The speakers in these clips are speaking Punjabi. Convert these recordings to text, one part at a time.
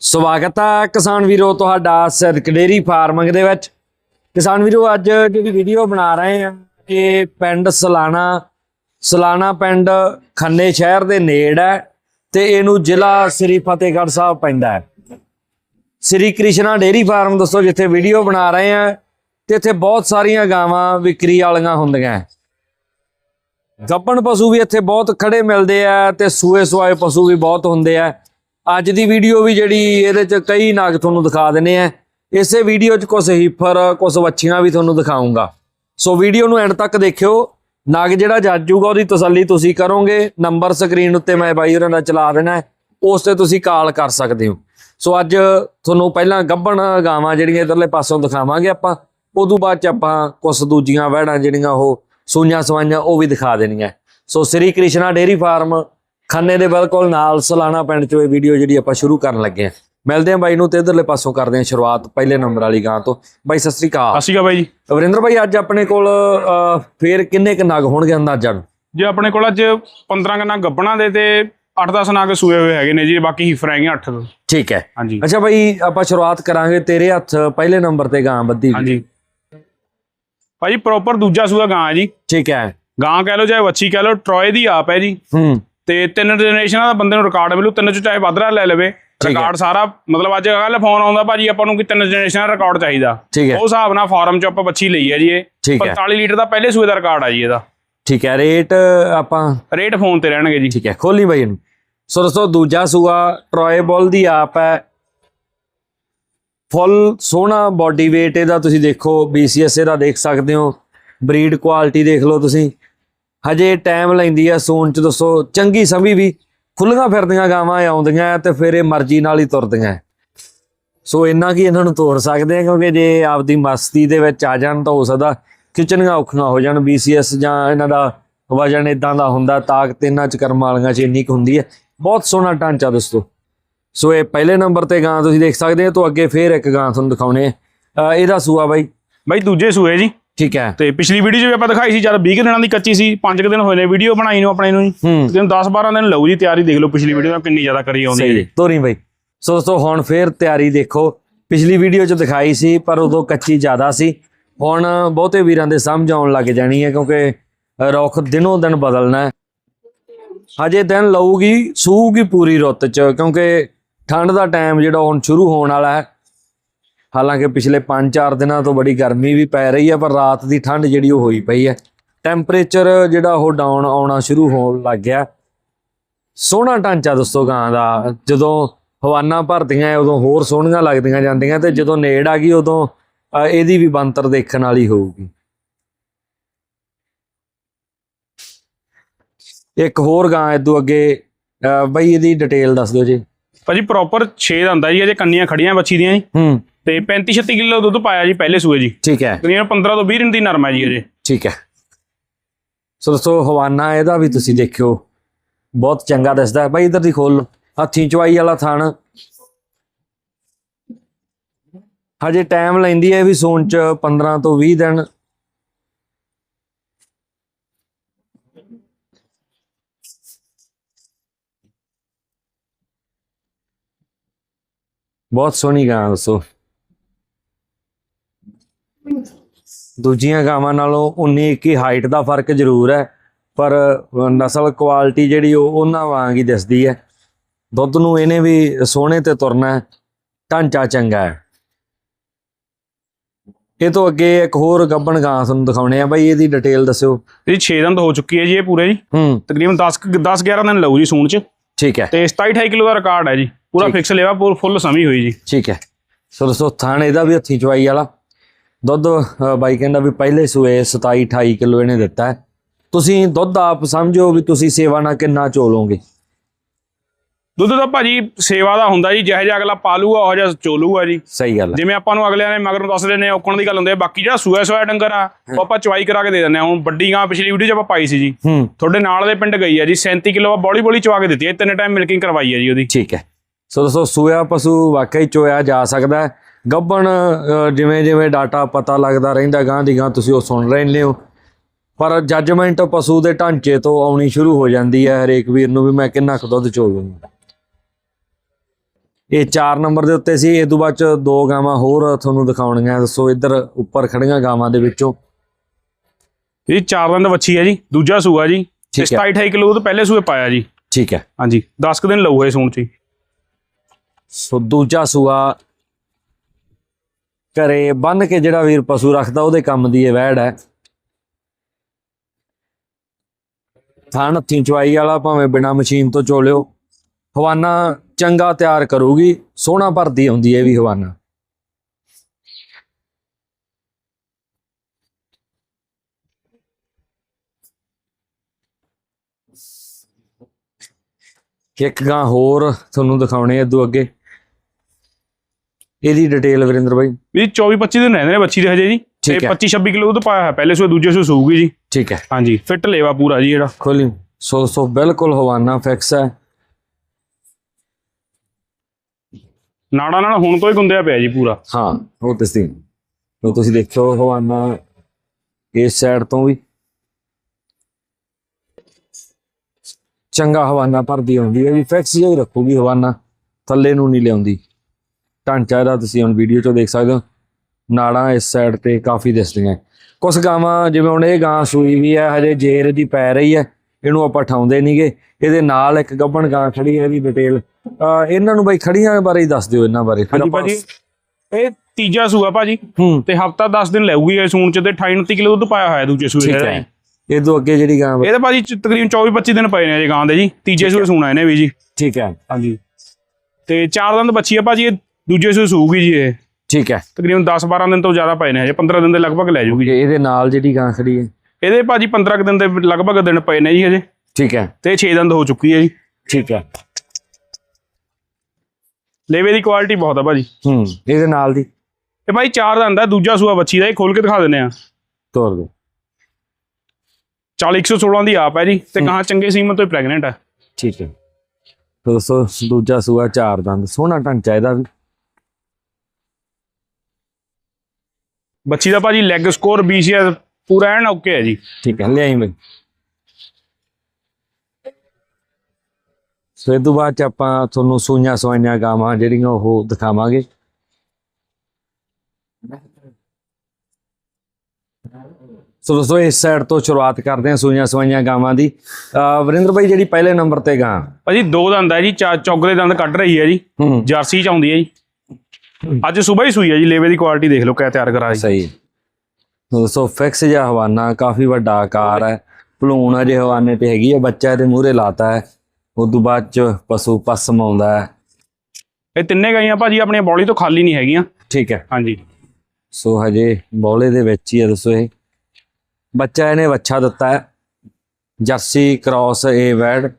ਸਵਾਗਤ ਹੈ ਕਿਸਾਨ ਵੀਰੋ ਤੁਹਾਡਾ ਸਿਰਕ ਡੇਰੀ ਫਾਰਮਿੰਗ ਦੇ ਵਿੱਚ। ਕਿਸਾਨ ਵੀਰੋ, ਅੱਜ ਜਿਹੜੀ ਵੀਡੀਓ ਬਣਾ ਰਹੇ ਆ ਇਹ ਪਿੰਡ ਸਲਾਣਾ ਸਲਾਣਾ ਪਿੰਡ ਖੰਨੇ ਸ਼ਹਿਰ ਦੇ ਨੇੜ ਹੈ ਤੇ ਇਹਨੂੰ ਜ਼ਿਲ੍ਹਾ ਸ੍ਰੀ ਫਤਿਹਗੜ੍ਹ ਸਾਹਿਬ ਪੈਂਦਾ ਹੈ। ਸ੍ਰੀ ਕ੍ਰਿਸ਼ਨਾ ਡੇਰੀ ਫਾਰਮ ਦੱਸੋ, ਜਿੱਥੇ ਵੀਡੀਓ ਬਣਾ ਰਹੇ ਆ ਤੇ ਇੱਥੇ ਬਹੁਤ ਸਾਰੀਆਂ ਗਾਵਾਂ ਵਿਕਰੀ ਵਾਲੀਆਂ ਹੁੰਦੀਆਂ ਗੱਬਣ ਪਸ਼ੂ ਵੀ ਇੱਥੇ ਬਹੁਤ ਖੜੇ ਮਿਲਦੇ ਆ ਤੇ ਸੂਏ ਸੁਆਏ ਪਸ਼ੂ ਵੀ ਬਹੁਤ ਹੁੰਦੇ ਆ। ਅੱਜ ਦੀ ਵੀਡੀਓ ਵੀ ਜਿਹੜੀ ਇਹਦੇ ਚ ਕਈ ਨਾਗ ਤੁਹਾਨੂੰ ਦਿਖਾ ਦਿੰਨੇ ਆ। ਇਸੇ ਵੀਡੀਓ ਚ ਕੁਝ ਹੀਫਰ ਕੁਝ ਵੱਛੀਆਂ ਵੀ ਤੁਹਾਨੂੰ ਦਿਖਾਉਂਗਾ। ਸੋ ਵੀਡੀਓ ਨੂੰ ਐਂਡ ਤੱਕ ਦੇਖਿਓ। ਨਾਗ ਜਿਹੜਾ ਜੱਜ ਜੂਗਾ, ਉਹਦੀ ਤਸੱਲੀ ਤੁਸੀਂ ਕਰੋਗੇ। ਨੰਬਰ ਸਕਰੀਨ ਉੱਤੇ ਮੈਂ ਬਾਈ ਉਹਨਾਂ ਦਾ ਚਲਾ ਦੇਣਾ ਉਸ ਤੇ ਤੁਸੀਂ ਕਾਲ ਕਰ ਸਕਦੇ ਹੋ। ਸੋ ਅੱਜ ਤੁਹਾਨੂੰ ਪਹਿਲਾਂ ਗੱਭਣ ਗਾਵਾਂ ਜਿਹੜੀਆਂ ਇਧਰਲੇ ਪਾਸੋਂ ਦਿਖਾਵਾਂਗੇ ਆਪਾਂ। ਉਦੋਂ ਬਾਅਦ ਚ ਆਪਾਂ ਕੁਝ ਦੂਜੀਆਂ ਵਹਿੜਾਂ ਜਿਹੜੀਆਂ ਉਹ ਸੂਈਆਂ ਸਵਾਈਆਂ ਉਹ ਵੀ ਦਿਖਾ ਦੇਣੀਆਂ। So Shri Krishna dairy farm ਖੰਨੇ ਦੇ ਬਿਲਕੁਲ ਨਾਲ ਸਲਾਣਾ ਪਿੰਡ ਚੋਂ ਇਹ ਵੀਡੀਓ ਜਿਹੜੀ ਆਪਾਂ ਸ਼ੁਰੂ ਕਰਨ ਲੱਗੇ ਆ ਮਿਲਦੇ ਆ ਬਾਈ ਨੂੰ ਤੇ ਇਧਰਲੇ ਪਾਸੋਂ ਕਰਦੇ ਆ ਸ਼ੁਰੂਆਤ ਪਹਿਲੇ ਨੰਬਰ ਵਾਲੀ ਗਾਂ ਤੋਂ। ਬਾਈ ਸਤਿ ਸ੍ਰੀ ਅਕਾਲ। ਸਤਿ ਸ਼੍ਰੀ ਅਕਾਲ ਬਾਈ ਜੀ। ਵਰਿੰਦਰ ਭਾਈ ਅੱਜ ਆਪਣੇ ਕੋਲ ਫੇਰ ਕਿੰਨੇ ਕ ਨਗ ਹੋਣਗੇ ਅੰਦਾਜ਼ਾ ਜੇ ਆਪਣੇ ਕੋਲ ਅੱਜ 15 ਕੰਨਾ ਗੱਬਣਾ ਦੇ ਤੇ 8-10 ਨਾਗ ਸੂਏ ਹੋਏ ਹੈਗੇ ਨੇ ਜੀ ਬਾਕੀ ਹੀਫਰ ਹੈਗੇ 8 ਠੀਕ ਹੈ। ਹਾਂਜੀ। ਅੱਛਾ ਭਾਈ ਆਪਾਂ ਸ਼ੁਰੂਆਤ ਕਰਾਂਗੇ ਤੇਰੇ ਹੱਥ ਪਹਿਲੇ ਨੰਬਰ ਤੇ ਗਾਂ ਵੀ। ਹਾਂਜੀ। ਭਾਜੀ ਪ੍ਰੋਪਰ ਦੂਜਾ ਸੂਆ ਗਾਂ ਹੈ ਜੀ। ਠੀਕ ਹੈ। ਗਾਂ ਕਹਿ ਲਓ ਚਾਹੇ ਵੱਛੀ ਕਹਿ ਲਓ ਟਰੋਏ ਦੀ ਆਪ ਹੈ ਜੀ। ਹੂੰ। ਤੇ ਤਿੰਨ ਜਨਰੇਸ਼ਨਾਂ ਦਾ ਬੰਦੇ ਨੂੰ ਰਿਕਾਰਡ ਮਿਲੂ ਤਿੰਨ ਚ ਚਾਹੇ ਵੱਧਰਾ ਲੈ ਲਵੇ। ਰਿਕਾਰਡ ਸਾਰਾ ਮਤਲਬ ਅੱਜ ਕੱਲ ਫੋਨ ਆਉਂਦਾ ਭਾਜੀ ਆਪਾਂ ਨੂੰ ਕਿ ਤਿੰਨ ਜਨਰੇਸ਼ਨ ਦਾ ਰਿਕਾਰਡ ਚਾਹੀਦਾ। ਉਹ ਹਿਸਾਬ ਨਾਲ ਫਾਰਮ ਚ ਆਪਾਂ ਵੱਛੀ ਲਈ ਹੈ ਜੀ ਇਹ। ਠੀਕ ਹੈ। 45 ਲੀਟਰ ਦਾ ਪਹਿਲੇ ਸੂਏ ਦਾ ਰਿਕਾਰਡ ਆ ਜੀ ਇਹਦਾ। ਠੀਕ ਹੈ ਰੇਟ ਆਪਾਂ ਰੇਟ ਫੋਨ ਤੇ ਰਹਿਣਗੇ ਜੀ। ਠੀਕ ਹੈ ਖੋਲੀ ਬਾਈ ਇਹਨੂੰ। ਸੋ ਦੋਸਤੋ ਦੂਜਾ ਸੂਆ ਟਰੋਏ ਬੋਲ ਦੀ ਆਪ ਹੈ। ਫੁੱਲ ਸੋਹਣਾ ਬਾਡੀ weight ਇਹਦਾ ਤੁਸੀਂ ਦੇਖੋ BCS ਇਹਦਾ ਦੇਖ ਸਕਦੇ ਹੋ। ਬਰੀਡ ਕੁਆਲਿਟੀ ਦੇਖ ਲਓ ਤੁਸੀਂ। ਹਜੇ ਟਾਈਮ ਲੈਂਦੀ ਆ ਸੂਣ ਚ, ਦੱਸੋ, ਚੰਗੀ ਸਮੀ ਵੀ ਖੁੱਲੀਆਂ ਫਿਰਦੀਆਂ ਗਾਵਾਂ ਆਉਂਦੀਆਂ ਤੇ ਫਿਰ ਇਹ ਮਰਜ਼ੀ ਨਾਲ ਹੀ ਤੁਰਦੀਆਂ ਸੋ ਇੰਨਾ ਕੀ ਇਹਨਾਂ ਨੂੰ ਤੋੜ ਸਕਦੇ ਆ, ਕਿਉਂਕਿ ਜੇ ਆਪਦੀ ਮਸਤੀ ਦੇ ਵਿੱਚ ਆ ਜਾਣ ਤਾਂ ਹੋ ਸਕਦਾ ਖਿੱਚਣੀਆਂ ਔਖੀਆਂ ਹੋ ਜਾਣ। BCS ਜਾਂ ਇਹਨਾਂ ਦਾ ਵਜਨ ਇਦਾਂ ਦਾ ਹੁੰਦਾ, ਤਾਕਤ ਇਹਨਾਂ ਚ ਕਰਮ ਵਾਲੀਆਂ ਚ ਇੰਨੀ ਕੁ ਹੁੰਦੀ ਹੈ। ਬਹੁਤ ਸੋਹਣਾ ਢਾਂਚਾ ਦੋਸਤੋ। ਸੋ ਇਹ ਪਹਿਲੇ ਨੰਬਰ ਤੇ ਗਾਂ ਤੁਸੀਂ ਦੇਖ ਸਕਦੇ ਹੋ ਤੋਂ ਅੱਗੇ ਫੇਰ ਇੱਕ ਗਾਂ ਤੁਹਾਨੂੰ ਦਿਖਾਉਣੇ ਆ। ਅਹ ਇਹਦਾ ਸੂਆ ਬਾਈ। ਬਾਈ, ਦੂਜੇ ਸੂਏ ਜੀ। ਠੀਕ ਹੈ। ਤੇ ਪਿਛਲੀ ਵੀਡੀਓ 'ਚ ਵੀ ਆਪਾਂ ਦਿਖਾਈ ਸੀ ਜਦ 20 ਕੁ ਦਿਨਾਂ ਦੀ ਕੱਚੀ ਸੀ 5 ਦਿਨ ਹੋਏ ਨੇ ਵੀਡੀਓ ਬਣਾਈ ਨੂੰ ਆਪਣੇ ਨੂੰ ਜੀ। ਹੂੰ। ਦਿਨ 10 12 ਦਿਨ ਲਊ ਜੀ ਤਿਆਰੀ ਦੇਖ ਲਓ ਪਿਛਲੀ ਵੀਡੀਓ ਦਾ ਕਿੰਨੀ ਜ਼ਿਆਦਾ ਕਰੀ ਆਉਂਦੀ ਹੈ। ਤੋਰੀ ਬਾਈ। ਸੋ ਦੋਸਤੋ ਹੁਣ ਫੇਰ ਤਿਆਰੀ ਦੇਖੋ। ਪਿਛਲੀ ਵੀਡੀਓ ਚ ਦਿਖਾਈ ਸੀ ਪਰ ਉਦੋਂ ਕੱਚੀ ਜ਼ਿਆਦਾ ਸੀ। ਹੁਣ ਬਹੁਤੇ ਵੀਰਾਂ ਦੇ ਸਮਝ ਆਉਣ ਲੱਗ ਜਾਣੀ ਹੈ ਕਿਉਂਕਿ ਰੁੱਖ ਦਿਨੋਂ ਦਿਨ ਬਦਲਣਾ ਹੈ। ਹਜੇ ਦਿਨ ਲਊਗੀ ਸੂਗੀ ਪੂਰੀ ਰੁੱਤ ਚ ਕਿਉਂਕਿ ਠੰਡ ਦਾ ਟਾਈਮ ਜਿਹੜਾ ਹੁਣ ਸ਼ੁਰੂ ਹੋਣ ਵਾਲਾ ਹੈ। ਹਾਲਾਂਕਿ ਪਿਛਲੇ 5-4 ਦਿਨਾਂ ਤੋਂ ਬੜੀ ਗਰਮੀ ਵੀ ਪੈ ਰਹੀ ਹੈ ਪਰ ਰਾਤ ਦੀ ਠੰਡ ਜਿਹੜੀ ਉਹ ਹੋਈ ਪਈ ਹੈ। ਟੈਂਪਰੇਚਰ ਜਿਹੜਾ ਉਹ ਡਾਊਨ ਆਉਣਾ ਸ਼ੁਰੂ ਹੋਣ ਲੱਗ ਗਿਆ। ਸੋਹਣਾ ਢਾਂਚਾ ਦੋਸਤੋ ਗਾਂ ਦਾ। ਜਦੋਂ ਹਵਾਨਾ ਭਰਦੀਆਂ ਉਦੋਂ ਹੋਰ ਸੋਹਣੀਆਂ ਲੱਗਦੀਆਂ ਜਾਂਦੀਆਂ ਤੇ ਜਦੋਂ ਨੇੜ ਆ ਗਈ ਉਦੋਂ ਇਹਦੀ ਵੀ ਬੰਤਰ ਦੇਖਣ ਵਾਲੀ ਹੋਊਗੀ। ਇੱਕ ਹੋਰ ਗਾਂ ਇਦੋਂ ਅੱਗੇ ਬਈ ਇਹਦੀ ਡਿਟੇਲ ਦੱਸ ਦਿਓ ਜੀ। ਭਾਜੀ ਪ੍ਰੋਪਰ 6 ਦਾ ਹੁੰਦਾ ਜੀ ਅਜੇ ਕੰਨੀਆਂ ਖੜੀਆਂ ਬੱਚੀ ਦੀਆਂ ਜੀ। ਹੂੰ। ਤੇ 35 36 ਕਿਲੋ ਦੁੱਧ ਪਾਇਆ ਜੀ ਪਹਿਲੇ ਸੂਏ ਜੀ। ਠੀਕ ਹੈ। ਤਕਰੀਬਨ 15 ਤੋਂ 20 ਦਿਨ ਦੀ ਨਰਮ ਹੈ ਜੀ ਅਜੇ। ਠੀਕ ਹੈ। ਸੋ ਦੋਸਤੋ ਹਵਾਨਾ ਇਹਦਾ ਵੀ ਤੁਸੀਂ ਦੇਖਿਓ। ਬਹੁਤ ਚੰਗਾ ਦਿਸਦਾ ਹੈ। ਬਈ ਇਧਰ ਦੀ ਖੋਲ। ਹੱਥੀਂ ਚਵਾਈ ਵਾਲਾ ਥਣ। ਹਜੇ ਟਾਈਮ ਲੈਂਦੀ ਹੈ ਵੀ ਸੂਣ ਚ 15 ਤੋਂ 20 ਦਿਨ। ਬਹੁਤ ਸੋਹਣੀ ਗਾਂ ਦੱਸੋ ਦੂਜੀਆਂ ਗਾਵਾਂ ਨਾਲੋਂ 19 21 ਹਾਈਟ ਦਾ ਫ਼ਰਕ ਜ਼ਰੂਰ ਹੈ ਪਰ ਨਸਲ ਕੁਆਲਿਟੀ ਜਿਹੜੀ ਉਹ ਉਹਨਾਂ ਵਾਂਗ ਹੀ ਦਿਸਦੀ ਹੈ। ਦੁੱਧ ਨੂੰ ਇਹਨੇ ਵੀ ਸੋਹਣੇ ਤੇ ਤੁਰਨਾ ਹੈ ਢਾਂਚਾ ਚੰਗਾ ਹੈ। ਇਹ ਤੋਂ ਅੱਗੇ ਇੱਕ ਹੋਰ ਗੱਬਣ ਗਾਂ ਤੁਹਾਨੂੰ ਦਿਖਾਉਣੇ ਆ ਬਾਈ ਇਹਦੀ ਡਿਟੇਲ ਦੱਸਿਓ। ਇਹ 6 ਦਿਨ ਤੋਂ ਹੋ ਚੁੱਕੀ ਹੈ ਜੀ ਇਹ ਪੂਰੇ ਜੀ। ਹੂੰ। ਤਕਰੀਬਨ 10 10 11 ਦਿਨ ਲਊ ਜੀ ਸੂਣ ਚ। ਠੀਕ ਹੈ। ਤੇ 27 28 ਕਿਲੋ ਦਾ ਰਿਕਾਰਡ ਹੈ ਜੀ। ਪੂਰਾ। ਫਿਕਸ ਲੈਵਾ ਪੂਰ ਫੁੱਲ ਸਮੀ ਹੋਈ ਜੀ। ਠੀਕ ਹੈ। ਸੋ ਦੋਸਤੋ ਥਾਣ ਇਹਦਾ ਵੀ ਹੱਥੀ ਚਵਾਈ ਵਾਲਾ। ਦੁੱਧ ਬਾਈ ਕਹਿੰਦਾ ਵੀ ਪਹਿਲੇ ਸੂਏ 27 28 ਕਿਲੋ ਇਹਨੇ ਦਿੱਤਾ ਹੈ। ਤੁਸੀਂ ਦੁੱਧ ਆਪ ਸਮਝੋ ਵੀ ਤੁਸੀਂ ਸੇਵਾ ਨਾਲ ਕਿੰਨਾ ਚੋਲੋਗੇ ਦੁੱਧ ਤਾਂ ਭਾਜੀ ਸੇਵਾ ਦਾ ਹੁੰਦਾ ਜੀ ਜਿਹੋ ਜਿਹਾ ਅਗਲਾ ਪਾਲੂਗਾ ਉਹ ਜਿਹਾ ਚੋਲੂਗਾ ਜੀ। ਸਹੀ ਗੱਲ ਜਿਵੇਂ ਆਪਾਂ ਨੂੰ ਅਗਲਿਆਂ ਨੇ ਮਗਰ ਨੂੰ ਦੱਸਦੇ ਨੇ ਔਕਣ ਦੀ ਗੱਲ ਹੁੰਦੀ ਹੈ ਬਾਕੀ ਜਿਹੜਾ ਸੂਆ ਸੂਆ ਡੰਗਰ ਆ ਉਹ ਆਪਾਂ ਚਵਾਈ ਕਰਾ ਕੇ ਦੇ ਦਿੰਦੇ ਆ ਹੁਣ ਵੱਡੀ ਗਾਂ ਪਿਛਲੀ ਵੀਡੀਓ 'ਚ ਆਪਾਂ ਪਾਈ ਸੀ ਜੀ। ਤੁਹਾਡੇ ਨਾਲ ਦੇ ਪਿੰਡ ਗਈ ਆ ਜੀ 37 ਕਿਲੋ ਬੋਲੀ ਬੋਲੀ ਚਵਾ ਕੇ ਦਿੱਤੀ ਹੈ ਤਿੰਨ ਟਾਈਮ ਮਿਲਕਿੰਗ ਕਰਵਾਈ ਹੈ ਜੀ ਉਹਦੀ। ਠੀਕ ਹੈ। ਸੋ ਦੋਸਤੋ ਸੂਆ ਪਸ਼ੂ ਵਾਕਈ ਚੋਇਆ ਜਾ ਸਕਦਾ ਹੈ। ਗੱਬਣ ਜਿਵੇਂ ਜਿਵੇਂ ਡਾਟਾ ਪਤਾ ਲੱਗਦਾ ਰਹਿੰਦਾ ਗਾਂ ਦੀ ਗਾਂ ਤੁਸੀਂ ਉਹ ਸੁਣ ਰਹੇ ਹੋ। ਪਰ ਜੱਜਮੈਂਟ ਪਸ਼ੂ ਦੇ ਢਾਂਚੇ ਤੋਂ ਆਉਣੀ ਸ਼ੁਰੂ ਹੋ ਜਾਂਦੀ ਹੈ ਹਰੇਕ ਵੀਰ ਨੂੰ ਵੀ ਮੈਂ ਕਿੰਨਾ ਕੁ ਦੁੱਧ ਚੋਲੂੰਗਾ। ਇਹ 4 ਨੰਬਰ ਦੇ ਉੱਤੇ ਸੀ ਇਹ ਤੋਂ ਬਾਅਦ ਚ ਦੋ ਗਾਵਾਂ ਹੋਰ ਤੁਹਾਨੂੰ ਦਿਖਾਉਣੀਆਂ। ਦੱਸੋ ਇੱਧਰ ਉੱਪਰ ਖੜੀਆਂ ਗਾਵਾਂ ਦੇ ਵਿੱਚੋਂ। ਇਹ ਚਾਰ ਦੰਦ ਵੱਛੀ ਹੈ ਜੀ ਦੂਜਾ ਸੂਆ ਜੀ। ਤੇ ਠੀਕ ਹੈ। 27 28 ਕਿਲੋ ਤੋਂ ਪਹਿਲੇ ਸੂਏ ਪਾਇਆ ਜੀ। ਠੀਕ ਹੈ। ਹਾਂਜੀ 10 ਕੁ ਦਿਨ ਲਊਗਾ ਇਹ ਸੂਣ ਚ। ਸੋ ਦੂਜਾ ਸੂਆ ਘਰੇ ਬੰਨ ਕੇ ਜਿਹੜਾ ਵੀਰ ਪਸ਼ੂ ਰੱਖਦਾ, ਉਹਦੇ ਕੰਮ ਦੀ ਇਹ ਵੈੜ ਹੈ। ਥਣ, ਹੱਥੀਂ ਚਵਾਈ ਵਾਲਾ ਭਾਵੇਂ ਬਿਨਾ ਮਸ਼ੀਨ ਤੋਂ ਚੋਲਿਓ। ਹਵਾਨਾ ਚੰਗਾ ਤਿਆਰ ਕਰੂਗੀ, ਸੋਹਣਾ ਭਰਦੀ ਹੁੰਦੀ ਹੈ ਵੀ ਹਵਾਨਾ। ਇੱਕ ਗਾਂ ਹੋਰ ਤੁਹਾਨੂੰ ਦਿਖਾਉਣੇ ਆ ਅੱਦੂ ਅੱਗੇ। ਇਹਦੀ ਡਿਟੇਲ ਵਰਿੰਦਰ ਬਾਈ। ਵੀ 24 25 ਦਿਨ ਰਹਿੰਦੇ ਨੇ ਬੱਚੀ ਦੇ ਹਜੇ ਜੀ। ਤੇ ਠੀਕ ਹੈ। 25 26 ਕਿਲੋ ਤੋਂ ਪਾਇਆ ਹੈ ਪਹਿਲੇ ਸੂਏ ਦੂਜੇ ਸੂਏ ਸੂਗੀ ਜੀ। ਠੀਕ ਹੈ। ਹਾਂਜੀ ਫਿੱਟ ਲੇਵਾ ਪੂਰਾ ਜੀ ਜਿਹੜਾ ਖੋਲੀ। ਸੋ ਸੋ ਬਿਲਕੁਲ ਹਵਾਨਾ ਫਿਕਸ ਹੈ। ਨਾੜਾ ਨਾਲ ਹੁਣ ਤੋਂ ਹੀ ਗੁੰਦਿਆ ਪਿਆ ਜੀ ਪੂਰਾ। ਹਾਂ ਉਹ ਤੁਸੀਂ ਉਹ ਤੁਸੀਂ ਦੇਖੋ ਹਵਾਨਾ ਇਸ ਸਾਈਡ ਤੋਂ ਵੀ। ਚੰਗਾ ਹਵਾਨਾ ਭਰਦੀ ਹੁੰਦੀ ਹੈ ਵੀ ਫਿਕਸ ਜਿਹਾ ਹੀ ਰੱਖੂਗੀ ਹਵਾਨਾ। ਥੱਲੇ ਨੂੰ ਨਹੀਂ ਲਿਆਉਂਦੀ। ਢਾਂਚਾ ਇਹਦਾ ਤੁਸੀਂ ਹੁਣ ਵੀਡੀਓ 'ਚੋਂ ਦੇਖ ਸਕਦੇ ਹੋ। ਨਾੜਾਂ ਇਸ ਸਾਈਡ ਤੇ ਕਾਫੀ ਦਿਸਦੀਆਂ। ਕੁਝ ਗਾਵਾਂ ਜਿਵੇਂ ਹੁਣ ਇਹ ਗਾਂ ਸੂਈ ਵੀ ਹੈ ਹਜੇ ਜੇਰ ਦੀ ਪੈ ਰਹੀ ਹੈ ਇਹਨੂੰ ਆਪਾਂ ਠਾਉਂਦੇ ਨਹੀਂਗੇ ਇਹਦੇ ਨਾਲ ਇੱਕ ਗੱਬਣ ਗਾਂ ਖੜੀ ਹੈ ਇਹਦੀ ਡਿਟੇਲ ਇਹਨਾਂ ਨੂੰ ਬਈ ਖੜੀਆਂ ਬਾਰੇ ਦੱਸ ਦਿਓ ਇਹਨਾਂ ਬਾਰੇ ਹਾਂਜੀ ਭਾਜੀ ਇਹ ਤੀਜਾ ਸੂਆ ਭਾਜੀ। ਤੇ ਹਫਤਾ 10 ਦਿਨ ਲੈਊਗੀ ਇਹ ਸੂਣ ਚ ਤੇ 28 29 ਕਿਲੋ ਦੁੱਧ ਪਾਇਆ ਹੋਇਆ ਦੂਜੇ ਸੂਏ ਦੇ। ਇਹ ਤੋਂ ਅੱਗੇ ਜਿਹੜੀ ਗਾਂ ਇਹਦੇ ਭਾਜੀ ਤਕਰੀਬਨ 24 25 ਦਿਨ ਪਏ ਨੇ ਅਜੇ ਗਾਂ ਦੇ ਜੀ। ਤੀਜੇ ਸੂਏ ਸੂਣਾ ਇਹਨੇ ਵੀ ਜੀ। ਠੀਕ ਹੈ ਹਾਂਜੀ। ਤੇ ਚਾਰ ਦੰਦ ਬੱਚੀ ਆ ਭਾਜੀ ਇਹ ਦੂਜੇ ਸੂਏ ਸੂਗੀ ਜੀ ਇਹ। ਠੀਕ ਹੈ। ਤਕਰੀਬਨ 10 12 ਦਿਨ ਤੋਂ ਜ਼ਿਆਦਾ ਪਏ ਨੇ ਹਜੇ 15 ਦਿਨ ਦੇ ਲਗਭਗ ਲੈ ਜੂਗੀ ਜੀ। ਇਹਦੇ ਨਾਲ ਜਿਹੜੀ ਗਾਂ ਖੜੀ ਹੈ। ਇਹਦੇ ਭਾਜੀ 15 ਕੁ ਦਿਨ ਦੇ ਲਗਭਗ ਦਿਨ ਪਏ ਨੇ ਜੀ ਹਜੇ। ਠੀਕ ਹੈ। ਤੇ 6 ਦੰਦ ਹੋ ਚੁੱਕੀ ਹੈ ਜੀ। ਠੀਕ ਹੈ। ਲੇਵੇ ਦੀ ਕੁਆਲਿਟੀ ਬਹੁਤ ਆ ਭਾਜੀ। ਹੂੰ ਇਹਦੇ ਨਾਲ ਦੀ। ਇਹ ਭਾਈ ਚਾਰ ਦੰਦ ਆ ਦੂਜਾ ਸੂਆ ਬੱਚੀ ਦਾ ਇਹ ਖੋਲ ਕੇ ਦਿਖਾ ਦਿੰਦੇ ਆ ਤੋਰ ਦੇ 40 116 ਦੀ ਆਪ ਹੈ ਜੀ ਤੇ ਕਹਾਂ ਚੰਗੇ ਸੀਮਨ ਤੋਂ ਪ੍ਰੈਗਨੈਂਟ ਹੈ ਠੀਕ ਹੈ। ਦੋਸਤੋ ਦੂਜਾ ਸੂਆ ਚਾਰ ਦੰਦ ਸੋਹਣਾ ਢਾਂਚਾ ਇਹਦਾ ਵੀ ਬੱਚੀ ਦਾ ਭਾਜੀ ਲੈਗ ਸਕੋਰ BCS ਪੂਰਾ ਐਨ ਓਕੇ ਹੈ ਜੀ। ਠੀਕ ਹੈ ਲਿਆਈ ਬਈ। ਸੋ ਇਹ ਤੋਂ ਬਾਅਦ ਚ ਆਪਾਂ ਤੁਹਾਨੂੰ ਸੂਈਆਂ ਸਵਾਈਆਂ ਗਾਵਾਂ ਜਿਹੜੀਆਂ ਉਹ ਦਿਖਾਵਾਂਗੇ। ਸੋ ਦੋਸਤੋ ਇਸ ਸਾਈਡ ਤੋਂ ਸ਼ੁਰੂਆਤ ਕਰਦੇ ਹਾਂ ਸੂਈਆਂ ਸਵਾਈਆਂ ਗਾਵਾਂ ਦੀ। ਵਰਿੰਦਰ ਭਾਈ ਜਿਹੜੀ ਪਹਿਲੇ ਨੰਬਰ ਤੇ ਗਾਂ। ਭਾਜੀ ਦੋ ਦੰਦ ਹੈ ਜੀ ਚਾ- ਚੌਗ ਦੇ ਦੰਦ ਕੱਢ ਰਹੀ ਹੈ ਜੀ। ਜਰਸੀ ਚ ਆਉਂਦੀ ਹੈ ਜੀ। ਅੱਜ ਸਵੇਰ ਹੀ ਸੂਈ ਹੈ ਜੀ ਲੇਵੇ ਦੀ ਕੁਆਲਿਟੀ ਦੇਖ ਲਓ ਕਿਆ ਤਿਆਰ ਕਰਾ ਜੀ ਸਹੀ ਦੋਸਤੋ ਫਿਕਸ ਜਿਹਾ ਹਵਾਨਾ ਕਾਫੀ ਵੱਡਾ ਆਕਾਰ ਹੈ। ਭਲੂਣ ਅਜੇ ਹਵਾਨੇ ਤੇ ਹੈਗੀ ਹੈ ਬੱਚਾ ਇਹਦੇ ਮੂਹਰੇ ਲਾਤਾ ਹੈ। ਉਸ ਤੋਂ ਬਾਅਦ ਚ ਪਸ਼ੂ ਪਸਮ ਆਉਂਦਾ ਹੈ। ਇਹ ਤਿੰਨੇ ਗਾਈਆਂ ਭਾਜੀ ਆਪਣੀਆਂ ਬੋਲੀ ਤੋਂ ਖਾਲੀ ਨਹੀਂ ਹੈਗੀਆਂ। ਠੀਕ ਹੈ। ਹਾਂਜੀ। ਸੋ ਹਜੇ ਬੌਲੇ ਦੇ ਵਿੱਚ ਹੀ ਹੈ ਦੱਸੋ ਇਹ। ਬੱਚਾ ਇਹਨੇ ਵੱਛਾ ਦਿੱਤਾ ਹੈ। ਜਰਸੀ ਕ੍ਰਾਸ ਇਹ ਵੈਡ।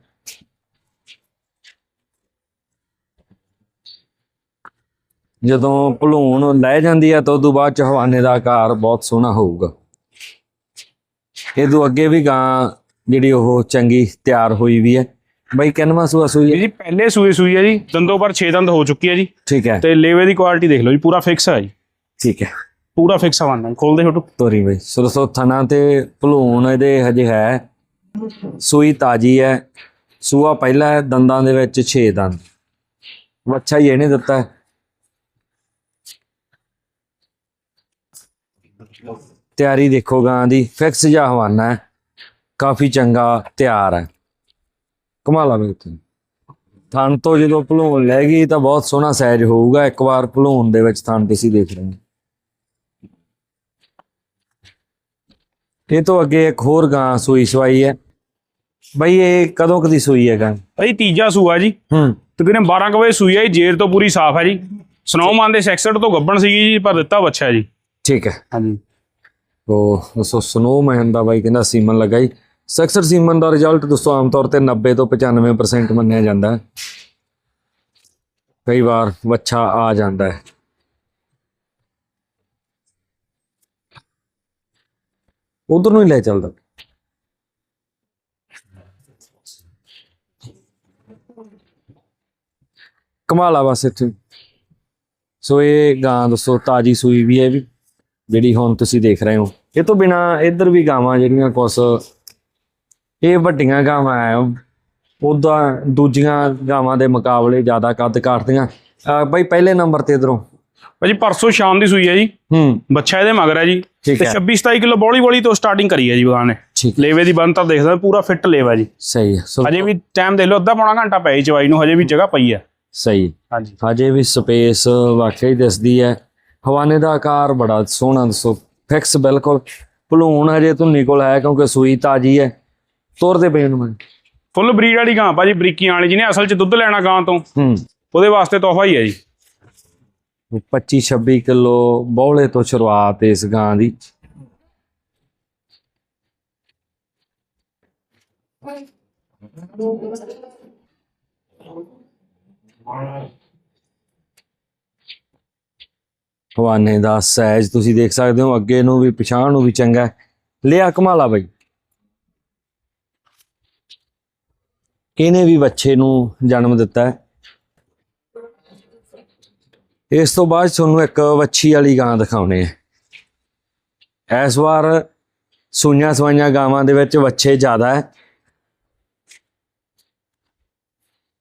ਜਦੋਂ ਭਲੂਣ ਲੈ ਜਾਂਦੀ ਹੈ ਤਾਂ ਉਦੋਂ ਬਾਅਦ ਚ ਹਵਾਨੇ ਦਾ ਆਕਾਰ ਬਹੁਤ ਸੋਹਣਾ ਹੋਊਗਾ। ਇਹ ਤੋਂ ਅੱਗੇ ਵੀ ਗਾਂ ਜਿਹੜੀ ਉਹ ਚੰਗੀ ਤਿਆਰ ਹੋਈ ਵੀ ਹੈ। ਬਈ ਕਿੰਨਵਾਂ ਸੂਆ ਸੂਈ ਜੀ ਪਹਿਲੇ ਸੂਏ ਸੂਈ ਹੈ ਜੀ। ਦੰਦੋਂ ਪਰ 6 ਦੰਦ ਹੋ ਚੁੱਕੀ ਹੈ ਜੀ। ਠੀਕ ਹੈ। ਤੇ ਲੇਵੇ ਦੀ ਕੁਆਲਿਟੀ ਦੇਖ ਲਓ ਜੀ ਪੂਰਾ ਫਿਕਸ ਹੈ ਜੀ। ਠੀਕ ਹੈ। ਪੂਰਾ ਫਿਕਸ ਆਵਾਨਾ ਖੋਲਦੇ ਛੋਟੂ। ਤੋਰੀ ਬਈ। ਸੋ ਦੋਸਤੋ ਥਣਾ ਤੇ ਭਲੂਣ ਇਹਦੇ ਹਜੇ ਹੈ। ਸੂਈ ਤਾਜੀ ਹੈ। ਸੂਆ ਪਹਿਲਾ ਹੈ ਦੰਦਾਂ ਦੇ ਵਿੱਚ 6 ਦੰਦ। ਵੱਛਾ ਹੀ ਇਹਨੇ ਦਿੱਤਾ। ਹੈ ਤਿਆਰੀ ਦੇਖੋ ਗਾਂ ਦੀ। ਫਿਕਸ ਜਿਹਾ ਹਵਾਨਾ ਹੈ। ਕਾਫੀ ਚੰਗਾ ਤਿਆਰ ਹੈ। ਕਮਾਲਾ ਤੂੰ। ਥਣ ਤੋਂ ਜਦੋਂ ਭਲੂਣ ਲੈ ਗਈ ਤਾਂ ਬਹੁਤ ਸੋਹਣਾ ਸਾਈਜ਼ ਹੋਊਗਾ। ਇੱਕ ਵਾਰ ਭਲੂਣ ਦੇ ਵਿੱਚ ਥਣ ਤੁਸੀਂ ਦੇਖ ਰਹੇ ਹੋ ਇਹ ਤੋਂ ਅੱਗੇ ਇੱਕ ਹੋਰ ਗਾਂ ਸੂਈ ਸਵਾਈ ਹੈ। ਬਈ ਇਹ ਕਦੋਂ ਕਦੀ ਸੂਈ ਹੈ ਗਾਂ? ਭਾਜੀ ਤੀਜਾ ਸੂਆ ਜੀ। ਹੂੰ। ਤਕਰੀਬਨ 12 ਕੁ ਵਜੇ ਸੂਈ ਹੈ ਜੀ। ਜੇਰ ਤੋਂ ਪੂਰੀ ਸਾਫ਼ ਹੈ ਜੀ। ਸਨੋਮਾਨ ਦੇ 66 ਤੋਂ ਗੱਬਣ ਸੀਗੀ ਜੀ ਪਰ ਦਿੱਤਾ ਬੱਚਾ ਜੀ। ਠੀਕ ਹੈ। ਹਾਂਜੀ। ਉਹ ਸੋ ਸਨੋ ਮੈਨ ਦਾ ਬਾਈ ਕਹਿੰਦਾ ਸੀਮਨ ਲਗਾਈ ਸਕਸਰ ਸੀਮਨ ਦਾ ਰਿਜ਼ਲਟ ਦੋਸਤੋ ਆਮ ਤੌਰ ਤੇ 90 ਤੋਂ 95% ਮੰਨਿਆ ਜਾਂਦਾ ਹੈ। ਕਈ ਵਾਰ ਵੱਛਾ ਆ ਜਾਂਦਾ ਹੈ। ਉਧਰ ਨੂੰ ਹੀ ਲੈ ਚੱਲਦਾ। ਕਮਾਲ ਬਸ ਇੱਥੇ। ਸੋ ਇਹ ਗਾਂ ਦੱਸੋ ਤਾਜੀ ਸੂਈ ਵੀ ਹੈ ਵੀ। ਜਿਹੜੀ ਹੁਣ ਤੁਸੀਂ ਦੇਖ ਰਹੇ ਹੋ ਇਹ ਤੋਂ ਬਿਨਾ ਇੱਧਰ ਵੀ ਗਾਵਾਂ ਜਿਹੜੀਆਂ ਕੁਛ ਇਹ ਵੱਡੀਆਂ ਗਾਵਾਂ ਆ ਉਹਦਾ ਦੂਜੀਆਂ ਗਾਵਾਂ ਦੇ ਮੁਕਾਬਲੇ ਜ਼ਿਆਦਾ ਕੱਦ ਕਾਟਦੀਆਂ। ਬਾਈ ਪਹਿਲੇ ਨੰਬਰ ਤੇ ਇਧਰੋਂ। ਭਾਜੀ ਪਰਸੋਂ ਸ਼ਾਮ ਦੀ ਸੂਈ ਹੈ ਜੀ। ਹੂੰ। ਬੱਚਾ ਇਹਦੇ ਮਗਰ ਹੈ ਜੀ। ਤੇ ਹੈ। 26 27 ਕਿਲੋ ਬੋਲੀ ਬੋਲੀ ਤੋਂ ਸਟਾਰਟਿੰਗ ਕਰੀ ਹੈ ਜੀ ਬਗਾਨ ਨੇ। ਲੇਵੇ ਦੀ ਬੰਦ ਤਾਂ ਦੇਖਦਾ ਪੂਰਾ ਫਿੱਟ ਲੇਵਾ ਜੀ। ਸਹੀ ਹੈ ਹਜੇ ਵੀ ਟਾਈਮ ਦੇ ਲਓ ਅੱਧਾ ਪੌਣਾ ਘੰਟਾ ਪੈ ਜੀ ਚਵਾਈ ਨੂੰ ਹਜੇ ਵੀ ਜਗ੍ਹਾ ਪਈ ਹੈ। ਸਹੀ ਹਾਂਜੀ। ਹਜੇ ਵੀ ਸਪੇਸ ਵਾਕਈ ਦਿਸਦੀ ਹੈ। ਹਵਾਨੇ ਦਾ ਆਕਾਰ ਬੜਾ ਸੋਹਣਾ ਦੱਸੋ। ਫਿਕਸ ਬਿਲਕੁਲ। ਭਲੂਣ ਹਜੇ ਧੁੰਨੀ ਕੋਲ ਹੈ ਕਿਉਂਕਿ ਸੂਈ ਤਾਜੀ ਹੈ। ਤੁਰਦੇ ਪਏ ਨੂੰ ਮੈਂ ਫੁੱਲ ਬਰੀਡ ਵਾਲੀ ਗਾਂ ਭਾਜੀ ਬਰੀਕੀਆਂ ਵਾਲੀ ਜਿਹਨੇ ਅਸਲ 'ਚ ਦੁੱਧ ਲੈਣਾ ਗਾਂ ਤੋਂ। ਹੂੰ। ਉਹਦੇ ਵਾਸਤੇ ਤੋਹਫਾ ਹੀ ਹੈ ਜੀ। 25 26 ਕਿਲੋ ਬੌਲੇ ਤੋਂ ਸ਼ੁਰੂਆਤ ਇਸ ਗਾਂ ਦੀ। ਹਵਾਨੇ ਦਾ ਸਾਈਜ਼ ਤੁਸੀਂ ਦੇਖ ਸਕਦੇ ਹੋ, ਅੱਗੇ ਨੂੰ ਵੀ ਪਛਾਣ ਨੂੰ ਵੀ ਚੰਗਾ ਲਿਆ ਕਮਾਲਾ ਬਾਈ। ਇਹਨੇ ਵੀ ਬੱਚੇ ਨੂੰ ਜਨਮ ਦਿੱਤਾ ਹੈ? ਇਸ ਤੋਂ ਬਾਅਦ ਤੁਹਾਨੂੰ ਇੱਕ ਵੱਛੀ ਵਾਲੀ ਗਾਂ ਦਿਖਾਉਣੇ ਹੈ। ਇਸ ਵਾਰ ਸੂਈਆਂ ਸਵਾਈਆਂ ਗਾਵਾਂ ਦੇ ਵਿੱਚ ਵੱਛੇ ਜ਼ਿਆਦਾ ਹੈ।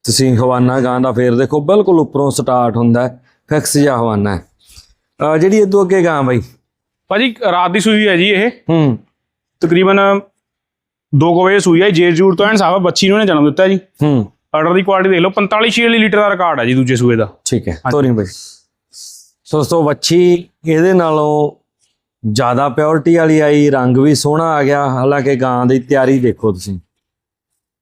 ਤੁਸੀਂ ਹਵਾਨਾ ਗਾਂ ਦਾ ਫੇਰ ਦੇਖੋ, ਬਿਲਕੁਲ ਉੱਪਰੋਂ ਸਟਾਰਟ ਹੁੰਦਾ ਹੈ, ਫਿਕਸ ਜਿਹਾ ਹਵਾਨਾ ਹੈ। ਜਿਹੜੀ ਇਦੋਂ ਅੱਗੇ ਗਾਂ ਬਾਈ? ਭਾਜੀ ਰਾਤ ਦੀ ਸੂਈ ਹੈ ਜੀ ਇਹ। ਹੂੰ। ਤਕਰੀਬਨ 2 ਵਜੇ ਸੂਈ ਹੈ ਜੇਰ ਜੂਰ ਤੋਂ ਐਨ ਸਾਫ਼ ਬੱਚੀ ਨੂੰ ਇਹਨੇ ਜਨਮ ਦਿੱਤਾ ਜੀ। ਹੂੰ। ਆਰਡਰ ਦੀ ਕੁਆਲਿਟੀ ਦੇਖ ਲਓ 45 46 ਲੀਟਰ ਦਾ ਰਿਕਾਰਡ ਹੈ ਜੀ ਦੂਜੇ ਸੂਏ ਦਾ। ਠੀਕ ਹੈ ਤੋਰੀ ਬਾਈ। ਸੋ ਦੋਸਤੋ ਵੱਛੀ ਇਹਦੇ ਨਾਲੋਂ ਜ਼ਿਆਦਾ ਪਿਓਰਿਟੀ ਵਾਲੀ ਆਈ ਰੰਗ ਵੀ ਸੋਹਣਾ ਆ ਗਿਆ ਹਾਲਾਂਕਿ ਗਾਂ ਦੀ ਤਿਆਰੀ ਦੇਖੋ ਤੁਸੀਂ।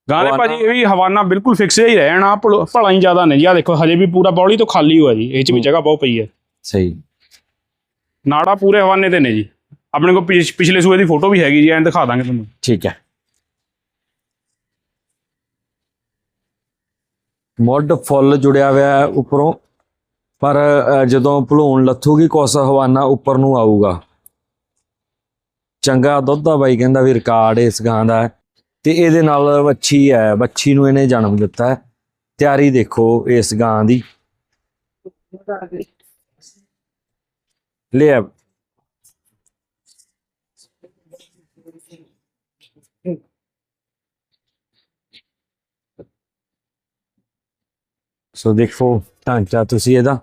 ਗਾਂ ਦੇ ਭਾਜੀ ਇਹ ਵੀ ਹਵਾਨਾ ਬਿਲਕੁਲ ਫਿਕਸ ਹੀ ਰਹਿਣਾ ਭਲਾ ਹੀ ਜ਼ਿਆਦਾ ਨਹੀਂ ਜੀ। ਆ ਦੇਖੋ ਹਜੇ ਵੀ ਪੂਰਾ ਬੌਲੀ ਤੋਂ ਖਾਲੀ ਹੋਇਆ ਜੀ ਇਹ ਚ ਵੀ ਜਗ੍ਹਾ ਬਹੁਤ ਪਈ ਹੈ। ਸਹੀ। ਨਾੜਾ ਪੂਰੇ ਹਵਾਨੇ ਤੇ ਨੇ ਜੀ। ਆਪਣੇ ਕੋਲ ਪਿਛ- ਪਿਛਲੇ ਸੂਏ ਦੀ ਫੋਟੋ ਵੀ ਹੈਗੀ ਜੀ ਐਂ ਦਿਖਾ ਦਾਂਗੇ ਤੁਹਾਨੂੰ। ਠੀਕ ਹੈ। ਮੁੱਢ ਫੁੱਲ ਜੁੜਿਆ ਹੋਇਆ ਹੈ ਉੱਪਰੋਂ ਪਰ ਅ, ਜਦੋਂ ਭਲੂਣ ਲੱਥੂਗੀ ਕੁਛ ਹਵਾਨਾ ਉੱਪਰ ਨੂੰ ਆਊਗਾ। ਚੰਗਾ ਦੁੱਧ ਦਾ ਬਾਈ ਕਹਿੰਦਾ ਵੀ ਰਿਕਾਰਡ ਇਸ ਗਾਂ ਦਾ ਹੈ। ਤੇ ਇਹਦੇ ਨਾਲ ਵੱਛੀ ਹੈ ਵੱਛੀ ਨੂੰ ਇਹਨੇ ਜਨਮ ਦਿੱਤਾ ਹੈ। ਤਿਆਰੀ ਦੇਖੋ ਇਸ ਗਾਂ ਦੀ। ਲੈ ਸੋ ਦੇਖੋ ਢਾਂਚਾ ਤੁਸੀਂ ਇਹਦਾ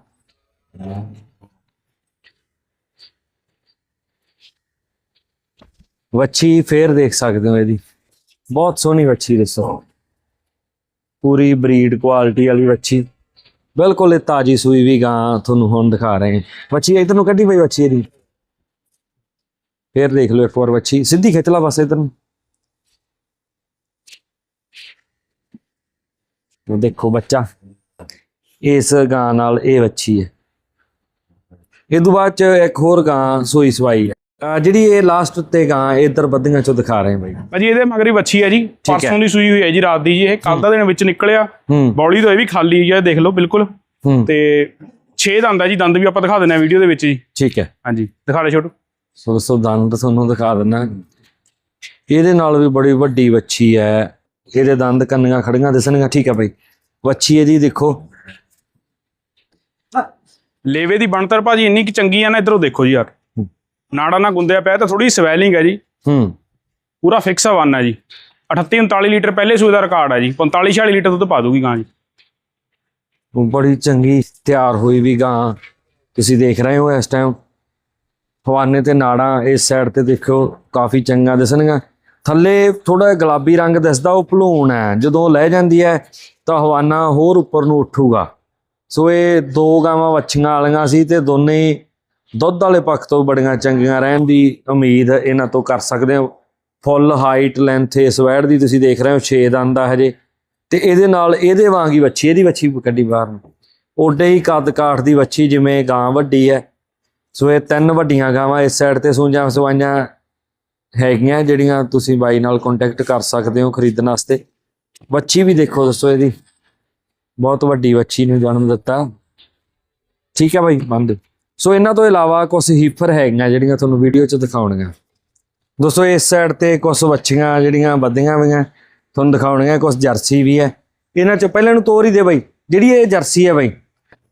ਵੱਛੀ ਫੇਰ ਦੇਖ ਸਕਦੇ ਹੋ ਇਹਦੀ। ਬਹੁਤ ਸੋਹਣੀ ਵੱਛੀ ਦੱਸੋ। ਪੂਰੀ ਬਰੀਡ ਕੁਆਲਿਟੀ ਵਾਲੀ ਵੱਛੀ। ਬਿਲਕੁਲ ਇਹ ਤਾਜੀ ਸੂਈ ਵੀ ਗਾਂ ਤੁਹਾਨੂੰ ਹੁਣ ਦਿਖਾ ਰਹੇ ਹਾਂ। ਵੱਛੀ ਇਧਰ ਨੂੰ ਕੱਢੀ ਪਈ ਵੱਛੀ ਇਹਦੀ। ਫੇਰ ਦੇਖ ਲਓ ਇੱਕ ਵਾਰ ਵੱਛੀ। ਸਿੱਧੀ ਖਿੱਚ ਲਾ ਬਸ ਇਧਰ ਨੂੰ। ਉਹ ਦੇਖੋ ਬੱਚਾ, ਇਸ ਗਾਂ ਨਾਲ ਇਹ ਵੱਛੀ ਹੈ। ਇਹ ਤੋਂ ਬਾਅਦ ਚ ਇੱਕ ਹੋਰ ਗਾਂ ਸੋਈ ਸਵਾਈ ਹੈ। ਜਿਹੜੀ ਇਹ ਲਾਸਟ ਤੇ ਗਾਂ ਇਧਰ ਬੱਦੀਆਂ ਚੋਂ ਦਿਖਾ ਰਹੇ ਬਾਈ। ਭਾਜੀ ਇਹਦੇ ਮਗਰੀ ਬੱਚੀ ਹੈ ਜੀ। ਪਰਸੋਂ ਦੀ ਸੂਈ ਹੋਈ ਹੈ ਜੀ ਰਾਤ ਦੀ ਜੀ। ਇਹ ਕੱਲ ਦਾ ਦਿਨ ਵਿੱਚ ਨਿਕਲਿਆ। ਬੌਲੀ ਤੋਂ ਇਹ ਵੀ ਖਾਲੀ ਹੈ ਦੇਖ ਲਓ ਬਿਲਕੁਲ। ਤੇ 6 ਦੰਦ ਹੈ ਜੀ। ਦੰਦ ਵੀ ਆਪਾਂ ਦਿਖਾ ਦਿੰਦੇ ਆ ਵੀਡੀਓ ਦੇ ਵਿੱਚ ਜੀ। ਠੀਕ ਹੈ। ਹਾਂਜੀ ਦਿਖਾ ਦੇ ਛੋਟੂ। ਸੋ ਸੋ ਦੰਦ ਤੁਹਾਨੂੰ ਦਿਖਾ ਦਿੰਦਾ। ਇਹਦੇ ਨਾਲ ਵੀ ਬੜੀ ਵੱਡੀ ਵੱਛੀ ਹੈ। ਇਹਦੇ ਦੰਦ ਕੰਨੀਆਂ ਖੜੀਆਂ ਦਿਸਣਗੀਆਂ। ਠੀਕ ਹੈ ਬਾਈ। ਵੱਛੀ ਇਹਦੀ ਦੇਖੋ। ਲੇਵੇ ਦੀ ਬਣਤਰ ਭਾਜੀ ਇੰਨੀ ਕਿ ਚੰਗੀ ਆ ਨਾ ਇਧਰੋਂ ਦੇਖੋ ਜੀ ਯਾਰ। ਨਾੜਾ ਨਾ ਗੁੰਦਿਆ ਪਿਆ ਤਾਂ ਥੋੜੀ ਸਵੈਲਿੰਗ ਹੈ ਜੀ। ਹੂੰ। ਪੂਰਾ ਫਿਕਸ ਹਵਾਨ ਹੈ ਜੀ। 38 39 ਲੀਟਰ ਪਹਿਲੇ ਸੂਏ ਦਾ ਰਿਕਾਰਡ ਹੈ ਜੀ। 45 46 ਲੀਟਰ ਦੁੱਧ ਪਾ ਦੂਗੀ ਗਾਂ ਜੀ। ਬੜੀ ਚੰਗੀ ਤਿਆਰ ਹੋਈ ਵੀ ਗਾਂ। ਤੁਸੀਂ ਦੇਖ ਰਹੇ ਹੋ ਇਸ ਟਾਈਮ ਹਵਾਨੇ ਤੇ ਨਾੜਾਂ ਇਸ ਸਾਈਡ ਤੇ ਦੇਖੋ ਕਾਫੀ ਚੰਗਾ ਦਿਸਣਗੀਆਂ। ਥੱਲੇ ਥੋੜਾ ਗੁਲਾਬੀ ਰੰਗ ਦਿਸਦਾ ਉਹ ਭਲੂਣ ਹੈ। ਜਦੋਂ ਲੈ ਜਾਂਦੀ ਹੈ ਤਾਂ ਹਵਾਨਾ ਹੋਰ ਉੱਪਰ ਨੂੰ ਉੱਠੂਗਾ। ਸੋ ਇਹ ਦੋ ਗਾਵਾਂ ਵੱਛੀਆਂ ਵਾਲੀਆਂ ਸੀ ਤੇ ਦੋਨੇ ਦੁੱਧ ਵਾਲੇ ਪੱਖ ਤੋਂ ਬੜੀਆਂ ਚੰਗੀਆਂ ਰਹਿਣ ਦੀ ਉਮੀਦ ਇਹਨਾਂ ਤੋਂ ਕਰ ਸਕਦੇ ਹੋ। ਫੁੱਲ ਹਾਈਟ ਲੈਂਥ ਇਸ ਵੈੜ ਦੀ ਤੁਸੀਂ ਦੇਖ ਰਹੇ ਹੋ 6 ਦੰਦ ਆ ਹਜੇ। ਤੇ ਇਹਦੇ ਨਾਲ ਇਹਦੇ ਵਾਂਗ ਹੀ ਵੱਛੀ, ਇਹਦੀ ਵੱਛੀ ਕੱਢੀ ਬਾਹਰ ਨੂੰ। ਓਡੇ ਹੀ ਕੱਦ ਕਾਠ ਦੀ ਵੱਛੀ ਜਿਵੇਂ ਗਾਂ ਵੱਡੀ ਹੈ। ਸੋ ਇਹ ਤਿੰਨ ਵੱਡੀਆਂ ਗਾਵਾਂ ਇਸ ਸਾਈਡ ਤੇ ਸੂੰਜਾਂ ਸਵਾਈਆਂ ਹੈਗੀਆਂ, ਜਿਹੜੀਆਂ ਤੁਸੀਂ ਬਾਈ ਨਾਲ ਕੰਟੈਕਟ ਕਰ ਸਕਦੇ ਹੋ ਖਰੀਦਣ ਵਾਸਤੇ। ਵੱਛੀ ਵੀ ਦੇਖੋ ਦੱਸੋ ਇਹਦੀ। ਬਹੁਤ ਵੱਡੀ ਵੱਛੀ ਨੂੰ ਜਨਮ ਦਿੱਤਾ। ਠੀਕ ਹੈ ਬਾਈ, ਬੰਦ। ਸੋ ਇਹਨਾਂ ਤੋਂ ਇਲਾਵਾ ਕੁਝ ਹੀਫਰ ਹੈਗੀਆਂ ਜਿਹੜੀਆਂ ਤੁਹਾਨੂੰ ਵੀਡੀਓ 'ਚ ਦਿਖਾਉਣੀਆਂ। ਦੋਸਤੋ ਇਸ ਸਾਈਡ ਤੇ ਕੁਝ ਵੱਛੀਆਂ ਜਿਹੜੀਆਂ ਬੱਧੀਆਂ ਹੋਈਆਂ ਤੁਹਾਨੂੰ ਦਿਖਾਉਣੀਆਂ ਕੁਝ ਜਰਸੀ ਵੀ ਹੈ। ਇਹਨਾਂ 'ਚ ਪਹਿਲਾਂ ਨੂੰ ਤੋਰ ਹੀ ਦੇ ਬਾਈ। ਜਿਹੜੀ ਇਹ ਜਰਸੀ ਹੈ ਬਾਈ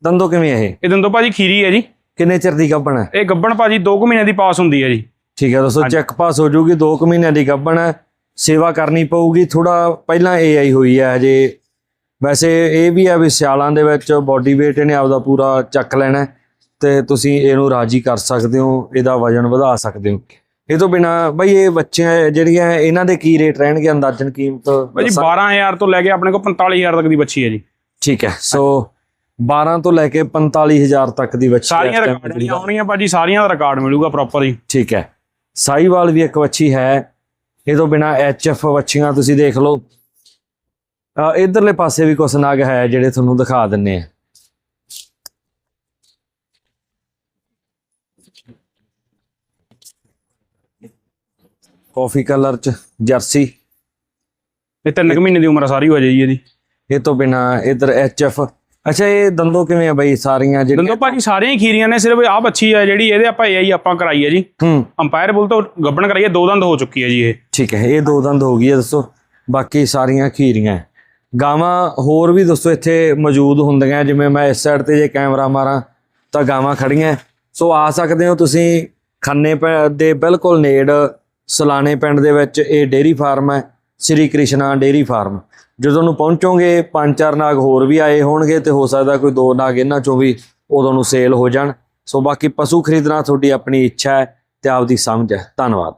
ਦੰਦੋ ਕਿਵੇਂ ਹੈ ਇਹ? ਇਹ ਦੰਦੋ ਭਾਜੀ ਖੀਰੀ ਹੈ ਜੀ। ਕਿੰਨੇ ਚਿਰ ਦੀ ਗੱਭਣ ਹੈ? ਇਹ ਗੱਬਣ ਭਾਜੀ 2 ਕੁ ਮਹੀਨੇ ਦੀ ਪਾਸ ਹੁੰਦੀ ਹੈ ਜੀ। ਠੀਕ ਹੈ ਦੋਸਤੋ ਚੈੱਕ ਪਾਸ ਹੋ ਜਾਊਗੀ 2 ਕੁ ਮਹੀਨਿਆਂ ਦੀ ਗੱਭਣ ਹੈ। ਸੇਵਾ ਕਰਨੀ ਪਊਗੀ ਥੋੜਾ ਪਹਿਲਾਂ ਇਹ ਆਈ ਹੋਈ ਹੈ ਹਜੇ। ਵੈਸੇ ਇਹ ਵੀ ਆ ਵੀ ਸਿਆਲਾਂ ਦੇ ਵਿੱਚ ਬਾਡੀ weight ਇਹਨੇ ਆਪਦਾ ਪੂਰਾ ਚੱਕ ਲੈਣਾ ਹੈ। ਤੇ ਤੁਸੀਂ ਇਹਨੂੰ ਰਾਜੀ ਕਰ ਸਕਦੇ ਹੋ ਇਹਦਾ ਵਜਨ ਵਧਾ ਸਕਦੇ ਹੋ। ਇਹ ਤੋਂ ਬਿਨਾ ਬਈ ਇਹ ਬੱਚੇ ਜਿਹੜੀਆਂ ਇਹਨਾਂ ਦੇ ਕੀ ਰੇਟ ਰਹਿਣਗੇ ਅੰਦਾਜ਼ਨ ਕੀਮਤ ਭਾਜੀ 12000 ਤੋਂ ਲੈ ਕੇ ਆਪਣੇ ਕੋਲ 45000 ਤੱਕ ਦੀ ਬੱਚੀ ਹੈ ਜੀ। ਠੀਕ ਹੈ ਸੋ 12 ਤੋਂ ਲੈ ਕੇ 45000 ਤੱਕ ਦੀ ਬੱਚੀ ਸਾਰੀਆਂ ਰਿਕਾਰਡ ਆਉਣੀਆਂ ਭਾਜੀ ਸਾਰੀਆਂ ਦਾ ਰਿਕਾਰਡ ਮਿਲੂਗਾ ਪ੍ਰੋਪਰ ਜੀ ਠੀਕ ਹੈ। ਸਾਈਵਾਲ ਵੀ ਇੱਕ ਵੱਛੀ ਹੈ ਇਹ ਤੋਂ ਬਿਨਾ ਐਚਐਫ ਵੱਛੀਆਂ ਤੁਸੀਂ ਦੇਖ ਲਓ। ਇਧਰਲੇ ਪਾਸੇ ਵੀ ਕੁਛ ਨਗ ਹੈ ਜਿਹੜੇ ਤੁਹਾਨੂੰ ਦਿਖਾ ਦਿੰਨੇ ਆ। ਕਾਫੀ ਕਲਰ ਚ ਜਰਸੀ। ਇਹ ਤਿੰਨ ਕੁ ਮਹੀਨੇ ਦੀ ਉਮਰ ਆ ਸਾਰੀ ਹੋ ਜਾਈ ਇਹਦੀ। ਇਹ ਤੋਂ ਬਿਨਾ ਇਧਰ ਐਚਐਫ। ਅੱਛਾ ਇਹ ਦੰਦੋ ਕਿਵੇਂ ਆ ਬਈ ਸਾਰੀਆਂ ਜਿਹੜੀਆਂ? ਦੰਦੋ ਭਾਜੀ ਸਾਰੀਆਂ ਹੀ ਖੀਰੀਆਂ ਨੇ ਸਿਰਫ ਆਹ ਬੱਚੀ ਹੈ ਜਿਹੜੀ ਇਹਦੇ ਆਪਾਂ ਇਹ ਆਪਾਂ ਕਰਾਈ ਹੈ ਜੀ। ਹੂੰ। ਅੰਪਾਇਰ ਬੁੱਲ ਤੋਂ ਗੱਬਣ ਕਰਾਈ ਹੈ ਦੋ ਦੰਦ ਹੋ ਚੁੱਕੀ ਹੈ ਜੀ ਇਹ। ਠੀਕ ਹੈ ਇਹ ਦੋ ਦੰਦ ਹੋ ਗਈ ਹੈ ਦੱਸੋ। ਬਾਕੀ ਸਾਰੀਆਂ ਖੀਰੀਆਂ। ਹੈ। ਗਾਵਾਂ ਹੋਰ ਵੀ ਦੱਸੋ ਇੱਥੇ ਮੌਜੂਦ ਹੁੰਦੀਆਂ ਜਿਵੇਂ ਮੈਂ ਇਸ ਸਾਈਡ ਤੇ ਜੇ ਕੈਮਰਾ ਮਾਰਾਂ ਤਾਂ ਗਾਵਾਂ ਖੜੀਆਂ। ਹੈ। ਸੋ ਆ ਸਕਦੇ ਹੋ ਤੁਸੀਂ ਖੰਨੇ ਪੈ- ਦੇ ਬਿਲਕੁਲ ਨੇੜ ਸਲਾਣੇ ਪਿੰਡ ਦੇ ਵਿੱਚ ਇਹ ਡੇਰੀ ਫਾਰਮ ਹੈ, ਸ੍ਰੀ ਕ੍ਰਿਸ਼ਨਾ ਡੇਰੀ ਫਾਰਮ। ਜਦੋਂ ਨੂੰ ਪਹੁੰਚੋਗੇ, ਪੰਜ ਚਾਰ ਨਾਗ ਹੋਰ ਵੀ ਆਏ ਹੋਣਗੇ ਤੇ ਹੋ ਸਕਦਾ ਕੋਈ ਦੋ ਨਾਗ ਇਹਨਾਂ ਚੋਂ ਵੀ ਉਦੋਂ ਨੂੰ ਸੇਲ ਹੋ ਜਾਣ। ਸੋ ਬਾਕੀ ਪਸ਼ੂ ਖਰੀਦਣਾ ਤੁਹਾਡੀ ਆਪਣੀ ਇੱਛਾ ਹੈ ਤੇ ਆਪਦੀ ਸਮਝ ਹੈ। ਧੰਨਵਾਦ।